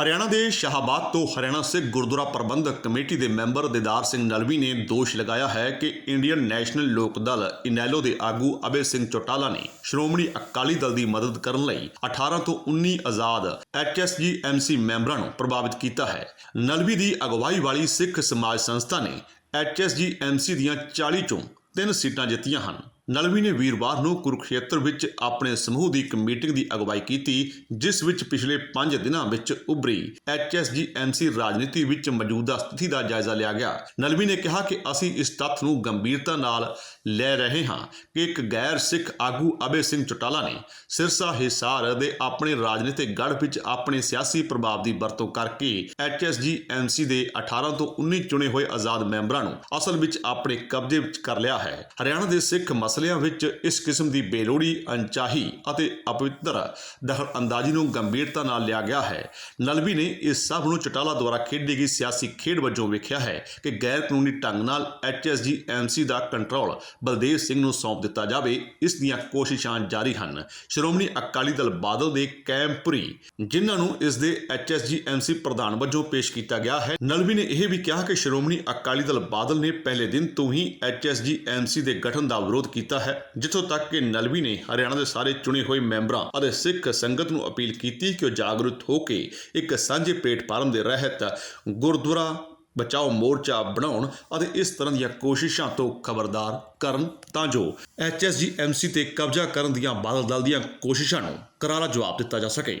ਹਰਿਆਣਾ ਦੇ ਸ਼ਾਹਬਾਦ ਤੋਂ ਹਰਿਆਣਾ ਸਿੱਖ ਗੁਰਦੁਆਰਾ ਪ੍ਰਬੰਧਕ ਕਮੇਟੀ ਦੇ ਮੈਂਬਰ ਦਿਦਾਰ ਸਿੰਘ ਨਲਵੀ ਨੇ ਦੋਸ਼ ਲਗਾਇਆ ਹੈ ਕਿ ਇੰਡੀਅਨ ਨੈਸ਼ਨਲ ਲੋਕ ਦਲ ਇਨੈਲੋ ਦੇ ਆਗੂ ਅਬੇ ਸਿੰਘ ਚੋਟਾਲਾ ਨੇ ਸ਼੍ਰੋਮਣੀ ਅਕਾਲੀ ਦਲ ਦੀ ਮਦਦ ਕਰਨ ਲਈ 18 ਤੋਂ 19 ਆਜ਼ਾਦ ਐਚਐਸਜੀ ਐਮਸੀ ਮੈਂਬਰਾਂ ਨੂੰ ਪ੍ਰਭਾਵਿਤ ਕੀਤਾ ਹੈ। ਨਲਵੀ ਦੀ ਅਗਵਾਈ ਵਾਲੀ ਸਿੱਖ ਸਮਾਜ ਸੰਸਥਾ ਨੇ ਐਚਐਸਜੀ ਐਮਸੀ ਦੀਆਂ 40 ਚੋਂ ਤਿੰਨ ਸੀਟਾਂ ਜਿੱਤੀਆਂ ਹਨ। ਨਲਵੀ ਨੇ ਵੀਰਵਾਰ ਨੂੰ ਕੁਰੂਖੇਤਰ ਵਿੱਚ ਆਪਣੇ ਸਮੂਹ ਦੀ ਇੱਕ ਮੀਟਿੰਗ ਦੀ ਅਗਵਾਈ ਕੀਤੀ, ਜਿਸ ਵਿੱਚ ਪਿਛਲੇ 5 ਦਿਨਾਂ ਵਿੱਚ ਉਭਰੀ। ਐਚਐਸਜੀ ਰਾਜਨੀਤੀ ਵਿੱਚ ਮੌਜੂਦਾ ਸਥਿਤੀ ਦਾ ਜਾਇਜ਼ਾ ਲਿਆ ਗਿਆ। ਨਲਵੀ ਨੇ ਕਿਹਾ ਕਿ ਅਸੀਂ ਇਸ ਤੱਥ ਨੂੰ ਗੰਭੀਰਤਾ ਨਾਲ ਲੈ ਰਹੇ ਹਾਂ ਕਿ ਇੱਕ ਗੈਰ ਸਿੱਖ ਆਗੂ ਅਬੇ ਸਿੰਘ ਚੋਟਾਲਾ ਨੇ ਸਿਰਸਾ ਹਿਸਾਰ ਦੇ ਆਪਣੇ ਰਾਜਨੀਤਿਕ ਗੜ ਵਿੱਚ ਆਪਣੇ ਸਿਆਸੀ ਪ੍ਰਭਾਵ ਦੀ ਵਰਤੋਂ ਕਰਕੇ ਐਚਐਸਜੀ ਐਮਸੀ ਦੇ 18 ਤੋਂ 19 ਚੁਣੇ ਹੋਏ ਆਜ਼ਾਦ ਮੈਂਬਰਾਂ ਨੂੰ ਅਸਲ ਵਿੱਚ ਆਪਣੇ ਕਬਜ਼ੇ ਵਿੱਚ ਕਰ ਲਿਆ ਹੈ। ਹਰਿਆਣਾ ਦੇ ਸਿੱਖ ਮਸਲੇ ਮਸਲਿਆਂ ਵਿੱਚ ਇਸ ਕਿਸਮ ਦੀ ਬੇਲੋੜੀ, ਅਣਚਾਹੀ ਅਤੇ ਅਪਵਿੱਤਰ ਦਖਲ ਅੰਦਾਜ਼ੀ ਨੂੰ ਗੰਭੀਰਤਾ ਨਾਲ ਲਿਆ ਗਿਆ ਹੈ। ਨਲਵੀ ਨੇ ਇਸ ਸਭ ਨੂੰ ਚਟਾਲਾ ਦੁਆਰਾ ਖੇਡੀ ਗਈ ਸਿਆਸੀ ਖੇਡ ਵਜੋਂ ਵੇਖਿਆ ਹੈ ਕਿ ਗੈਰ ਕਾਨੂੰਨੀ ਢੰਗ ਨਾਲ H S G M C ਦਾ ਕੰਟਰੋਲ ਬਲਦੇਵ ਸਿੰਘ ਨੂੰ ਸੌਂਪ ਦਿੱਤਾ ਜਾਵੇ, ਇਸ ਦੀਆਂ ਕੋਸ਼ਿਸ਼ਾਂ ਜਾਰੀ ਹਨ। ਸ਼੍ਰੋਮਣੀ ਅਕਾਲੀ ਦਲ ਬਾਦਲ ਦੇ ਕੈਂਪਰੀ, ਜਿਨ੍ਹਾਂ ਨੂੰ ਇਸ ਦੇ ਐਚਐਸਜੀ ਐਮਸੀ ਪ੍ਰਧਾਨ ਵਜੋਂ ਪੇਸ਼ ਕੀਤਾ ਗਿਆ ਹੈ। ਨਲਵੀ ਨੇ ਇਹ ਵੀ ਕਿਹਾ ਕਿ ਸ਼੍ਰੋਮਣੀ ਅਕਾਲੀ ਦਲ ਬਾਦਲ ਨੇ ਪਹਿਲੇ ਦਿਨ ਤੋਂ ਹੀ ਐਚਐਸਜੀ ਐਮਸੀ ਦੇ ਗਠਨ ਦਾ ਵਿਰੋਧ ਕੀਤਾ ਕੀਤਾ ਹੈ, ਜਿੱਥੋਂ ਤੱਕ ਕਿ ਨਲਵੀ ਨੇ ਹਰਿਆਣਾ ਦੇ ਸਾਰੇ ਚੁਣੇ ਹੋਏ ਮੈਂਬਰਾਂ ਅਤੇ ਸਿੱਖ ਸੰਗਤ ਨੂੰ ਅਪੀਲ ਕੀਤੀ ਕਿ ਉਹ ਜਾਗਰੂਕ ਹੋ ਕੇ ਇੱਕ ਸਾਂਝੇ ਪਲੇਟਫਾਰਮ ਦੇ ਰਹਿਤ ਗੁਰਦੁਆਰਾ ਬਚਾਓ ਮੋਰਚਾ ਬਣਾਉਣ ਅਤੇ ਇਸ ਤਰ੍ਹਾਂ ਦੀਆਂ ਕੋਸ਼ਿਸ਼ਾਂ ਤੋਂ ਖਬਰਦਾਰ ਕਰਨ ਤਾਂ ਜੋ ਐਚਐਸਜੀ ਐਮਸੀ ਤੇ ਕਬਜ਼ਾ ਕਰਨ ਦੀਆਂ ਬਾਦਲ ਦਲ ਦੀਆਂ ਕੋਸ਼ਿਸ਼ਾਂ ਨੂੰ ਕਰਾਰਾ ਜਵਾਬ ਦਿੱਤਾ ਜਾ ਸਕੇ।